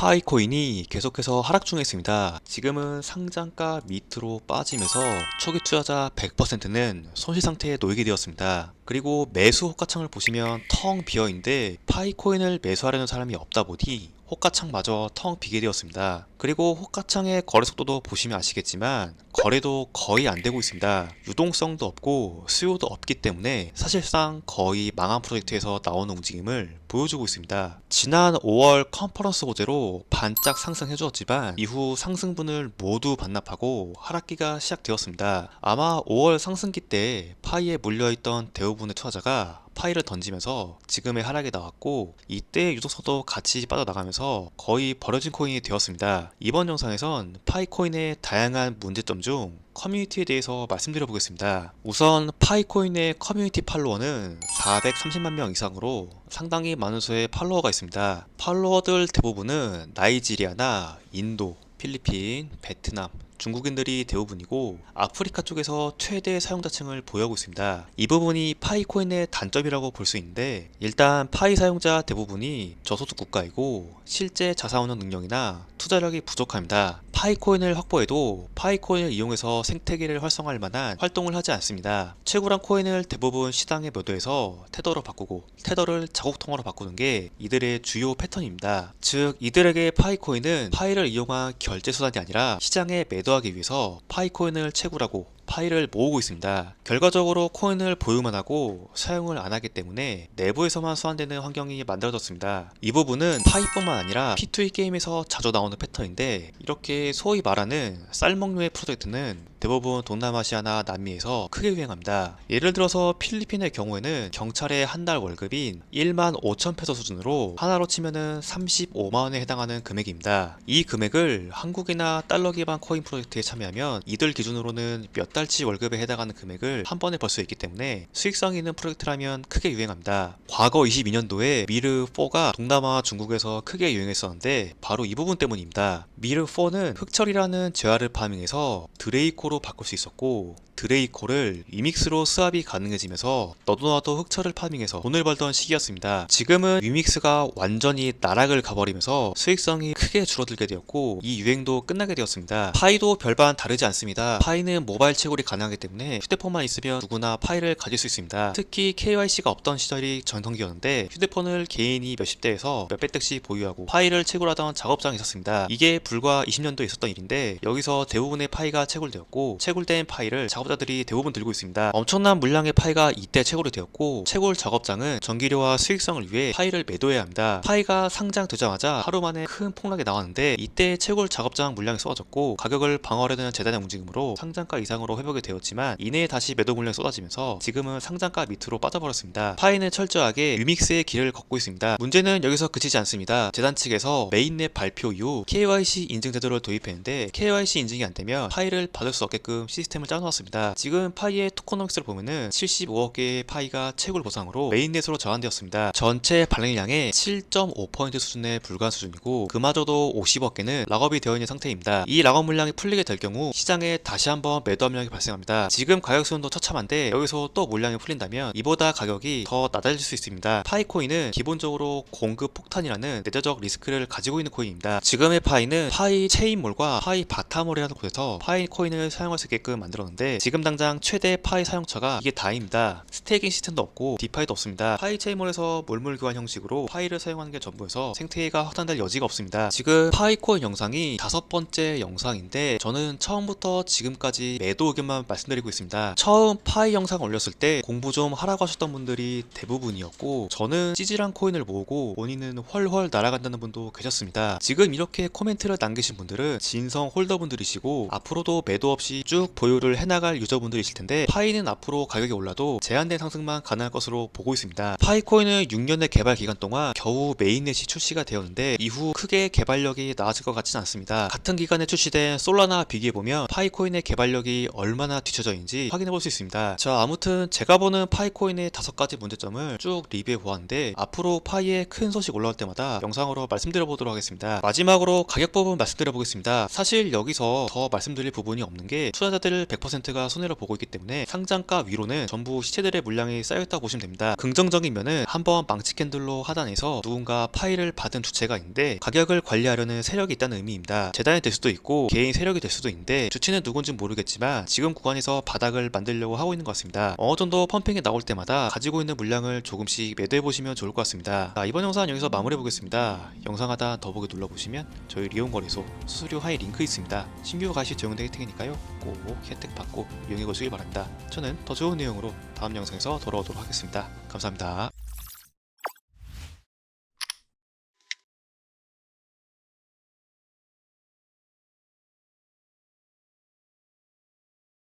파이코인이 계속해서 하락 중에 있습니다. 지금은 상장가 밑으로 빠지면서 초기 투자자 100%는 손실 상태에 놓이게 되었습니다. 그리고 매수 호가창을 보시면 텅 비어 있는데 파이코인을 매수하려는 사람이 없다 보니 호가창마저 텅 비게 되었습니다. 그리고 호가창의 거래 속도도 보시면 아시겠지만 거래도 거의 안 되고 있습니다. 유동성도 없고 수요도 없기 때문에 사실상 거의 망한 프로젝트에서 나오는 움직임을 보여주고 있습니다. 지난 5월 컨퍼런스 호재로 반짝 상승해 주었지만 이후 상승분을 모두 반납하고 하락기가 시작되었습니다. 아마 5월 상승기 때 파이에 물려있던 대부분의 투자자가 파이를 던지면서 지금의 하락이 나왔고 이때 유동성도 같이 빠져나가면서 거의 버려진 코인이 되었습니다. 이번 영상에선 파이 코인의 다양한 문제점 중 커뮤니티에 대해서 말씀드려 보겠습니다. 우선 파이코인의 커뮤니티 팔로워는 430만 명 이상으로 상당히 많은 수의 팔로워가 있습니다. 팔로워들 대부분은 나이지리아나 인도, 필리핀, 베트남, 중국인들이 대부분이고 아프리카 쪽에서 최대 사용자층을 보유하고 있습니다. 이 부분이 파이 코인의 단점이라고 볼 수 있는데 일단 파이 사용자 대부분이 저소득 국가이고 실제 자사운용 능력이나 투자력이 부족합니다. 파이코인을 확보해도 파이코인을 이용해서 생태계를 활성화할 만한 활동을 하지 않습니다. 채굴한 코인을 대부분 시장에 매도해서 테더로 바꾸고 테더를 자국통화로 바꾸는 게 이들의 주요 패턴입니다. 즉 이들에게 파이코인은 파이를 이용한 결제 수단이 아니라 시장에 매도하기 위해서 파이코인을 채굴하고 파일을 모으고 있습니다. 결과적으로 코인을 보유만 하고 사용을 안 하기 때문에 내부에서만 소환되는 환경이 만들어졌습니다. 이 부분은 파이뿐만 아니라 P2E 게임에서 자주 나오는 패턴인데 이렇게 소위 말하는 쌀먹류의 프로젝트는 대부분 동남아시아나 남미에서 크게 유행합니다. 예를 들어서 필리핀의 경우에는 경찰의 한 달 월급인 1만 5천 페소 수준으로 하나로 치면은 35만 원에 해당하는 금액입니다. 이 금액을 한국이나 달러 기반 코인 프로젝트에 참여하면 이들 기준으로는 몇 달치 월급에 해당하는 금액을 한 번에 벌 수 있기 때문에 수익성이 있는 프로젝트라면 크게 유행합니다. 과거 22년도에 미르4가 동남아 중국에서 크게 유행했었는데 바로 이 부분 때문입니다. 미르4는 흑철이라는 재화를 파밍해서 드레이코 로 바꿀 수 있었고 드레이코를 리믹스로 수합이 가능해지면서 너도 나도 흑철을 파밍해서 돈을 벌던 시기였습니다. 지금은 리믹스가 완전히 나락을 가버리면서 수익성이 크게 줄어들게 되었고 이 유행도 끝나게 되었습니다. 파이도 별반 다르지 않습니다. 파이는 모바일 채굴이 가능하기 때문에 휴대폰만 있으면 누구나 파이를 가질 수 있습니다. 특히 KYC가 없던 시절이 전성기였는데 휴대폰을 개인이 몇십 대에서 몇백 대씩 보유하고 파이를 채굴하던 작업장이 있었습니다. 이게 불과 20년도에 있었던 일인데 여기서 대부분의 파이가 채굴 되었고 채굴된 파이를 작업자들이 대부분 들고 있습니다. 엄청난 물량의 파이가 이때 채굴이 되었고 채굴 작업장은 전기료와 수익성을 위해 파이를 매도해야 합니다. 파이가 상장되자마자 하루 만에 큰 폭락이 나왔는데 이때 채굴 작업장 물량이 쏟아졌고 가격을 방어하려는 재단의 움직임으로 상장가 이상으로 회복이 되었지만 이내에 다시 매도 물량이 쏟아지면서 지금은 상장가 밑으로 빠져버렸습니다. 파이는 철저하게 유믹스의 길을 걷고 있습니다. 문제는 여기서 그치지 않습니다. 재단 측에서 메인넷 발표 이후 KYC 인증 제도를 도입했는데 KYC 인증이 안 되면 파이를 받을 수 없게 끔 시스템을 짜놓았습니다. 지금 파이의 토코nomics를 보면은 75억 개의 파이가 채굴 보상으로 메인넷으로 저한되었습니다. 전체 발행량의 7.5% 수준에 불과한 수준이고 그마저도 50억 개는 락업이 되어 있는 상태입니다. 이 락업 물량이 풀리게 될 경우 시장에 다시 한번 매도 압력이 발생합니다. 지금 가격 수준도 처참한데 여기서 또 물량이 풀린다면 이보다 가격이 더 낮아질 수 있습니다. 파이코인은 기본적으로 공급 폭탄이라는 내재적 리스크를 가지고 있는 코인입니다. 지금의 파이는 파이 체인몰과 파이 바타몰이라는 곳에서 파이 코인을 사용할 수 있게끔 만들었는데 지금 당장 최대 파이 사용처가 이게 다입니다. 스테이킹 시스템도 없고 디파이도 없습니다. 파이 체인몰에서 몰물 교환 형식으로 파이를 사용하는 게 전부여서 생태계가 확산될 여지가 없습니다. 지금 파이 코인 영상이 다섯 번째 영상인데 저는 처음부터 지금까지 매도 의견만 말씀드리고 있습니다. 처음 파이 영상 올렸을 때 공부 좀 하라고 하셨던 분들이 대부분이었고 저는 찌질한 코인을 모으고 원인은 훨훨 날아간다는 분도 계셨습니다. 지금 이렇게 코멘트를 남기신 분들은 진성 홀더분들이시고 앞으로도 매도 없이 쭉 보유를 해나갈 유저분들이실 텐데 파이는 앞으로 가격이 올라도 제한된 상승만 가능할 것으로 보고 있습니다. 파이코인은 6년의 개발 기간 동안 겨우 메인넷이 출시가 되었는데 이후 크게 개발력이 나아질 것 같지는 않습니다. 같은 기간에 출시된 솔라나 비교해 보면 파이코인의 개발력이 얼마나 뒤처져 있는지 확인해 볼 수 있습니다. 자 아무튼 제가 보는 파이코인의 다섯 가지 문제점을 쭉 리뷰해 보았는데 앞으로 파이의 큰 소식 올라올 때마다 영상으로 말씀드려 보도록 하겠습니다. 마지막으로 가격 부분 말씀드려 보겠습니다. 사실 여기서 더 말씀드릴 부분이 없는 게 투자자들 100%가 손해를 보고 있기 때문에 상장가 위로는 전부 시체들의 물량이 쌓여있다고 보시면 됩니다. 긍정적인 면은 한번 망치 캔들로 하단에서 누군가 파일을 받은 주체가 있는데 가격을 관리하려는 세력이 있다는 의미입니다. 재단이 될 수도 있고 개인 세력이 될 수도 있는데 주체는 누군지 모르겠지만 지금 구간에서 바닥을 만들려고 하고 있는 것 같습니다. 어느 정도 펌핑이 나올 때마다 가지고 있는 물량을 조금씩 매도해 보시면 좋을 것 같습니다. 자, 이번 영상은 여기서 마무리해 보겠습니다. 영상 하단 더보기 눌러보시면 저희 리온 거래소 수수료 하이 링크 있습니다. 신규 가시 적용된 혜택이니까요. 꼭 혜택 받고 이용해 보시길 바랍니다. 저는 더 좋은 내용으로 다음 영상에서 돌아오도록 하겠습니다. 감사합니다.